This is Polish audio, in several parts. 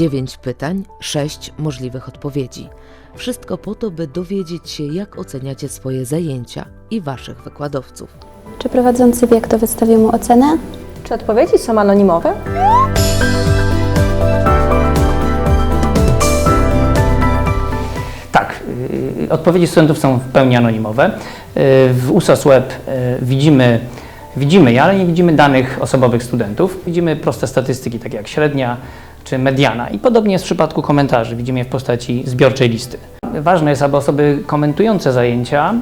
9 pytań, 6 możliwych odpowiedzi. Wszystko po to, by dowiedzieć się, jak oceniacie swoje zajęcia i waszych wykładowców. Czy prowadzący wie, kto wystawił mu ocenę? Czy odpowiedzi są anonimowe? Tak, y, odpowiedzi studentów są w pełni anonimowe. Y, W USOS Web y, widzimy, widzimy je, ale nie widzimy danych osobowych studentów. Widzimy proste statystyki, takie jak średnia czy mediana. I podobnie jest w przypadku komentarzy. Widzimy je w postaci zbiorczej listy. Ważne jest, aby osoby komentujące zajęcia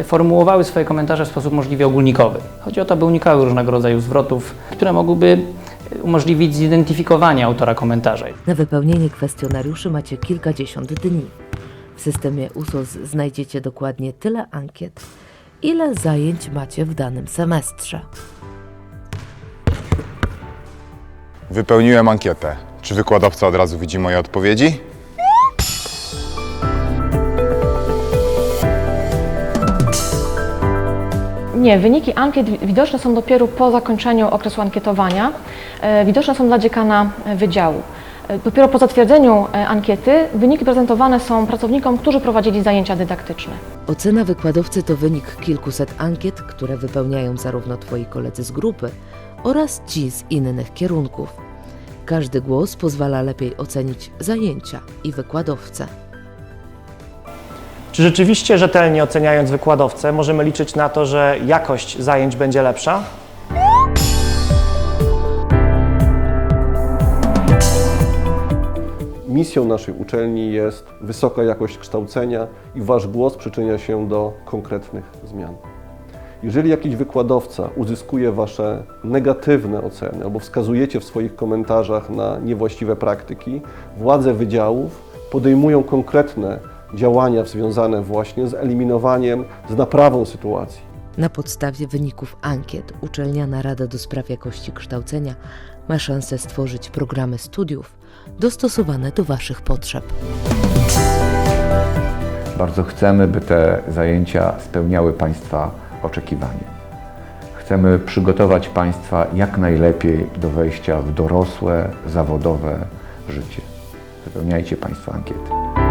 y, formułowały swoje komentarze w sposób możliwie ogólnikowy. Chodzi o to, aby unikały różnego rodzaju zwrotów, które mogłyby y, umożliwić zidentyfikowanie autora komentarza. Na wypełnienie kwestionariuszy macie kilkadziesiąt dni. W systemie USOS znajdziecie dokładnie tyle ankiet, ile zajęć macie w danym semestrze. Wypełniłem ankietę. Czy wykładowca od razu widzi moje odpowiedzi? Nie, wyniki ankiet wi- widoczne są dopiero po zakończeniu okresu ankietowania. E, Widoczne są dla dziekana e, wydziału. E, Dopiero po zatwierdzeniu ankiety wyniki prezentowane są pracownikom, którzy prowadzili zajęcia dydaktyczne. Ocena wykładowcy to wynik kilkuset ankiet, które wypełniają zarówno Twoi koledzy z grupy oraz ci z innych kierunków. Każdy głos pozwala lepiej ocenić zajęcia i wykładowcę. Czy rzeczywiście rzetelnie oceniając wykładowcę możemy liczyć na to, że jakość zajęć będzie lepsza? Misją naszej uczelni jest wysoka jakość kształcenia i Wasz głos przyczynia się do konkretnych zmian. Jeżeli jakiś wykładowca uzyskuje Wasze negatywne oceny albo wskazujecie w swoich komentarzach na niewłaściwe praktyki, władze wydziałów podejmują konkretne działania związane właśnie z eliminowaniem, z naprawą sytuacji. Na podstawie wyników ankiet Uczelniana Rada do Spraw Jakości Kształcenia ma szansę stworzyć programy studiów dostosowane do Waszych potrzeb. Bardzo chcemy, by te zajęcia spełniały Państwa oczekiwania. Chcemy przygotować Państwa jak najlepiej do wejścia w dorosłe, zawodowe życie. Wypełniajcie Państwo ankiety.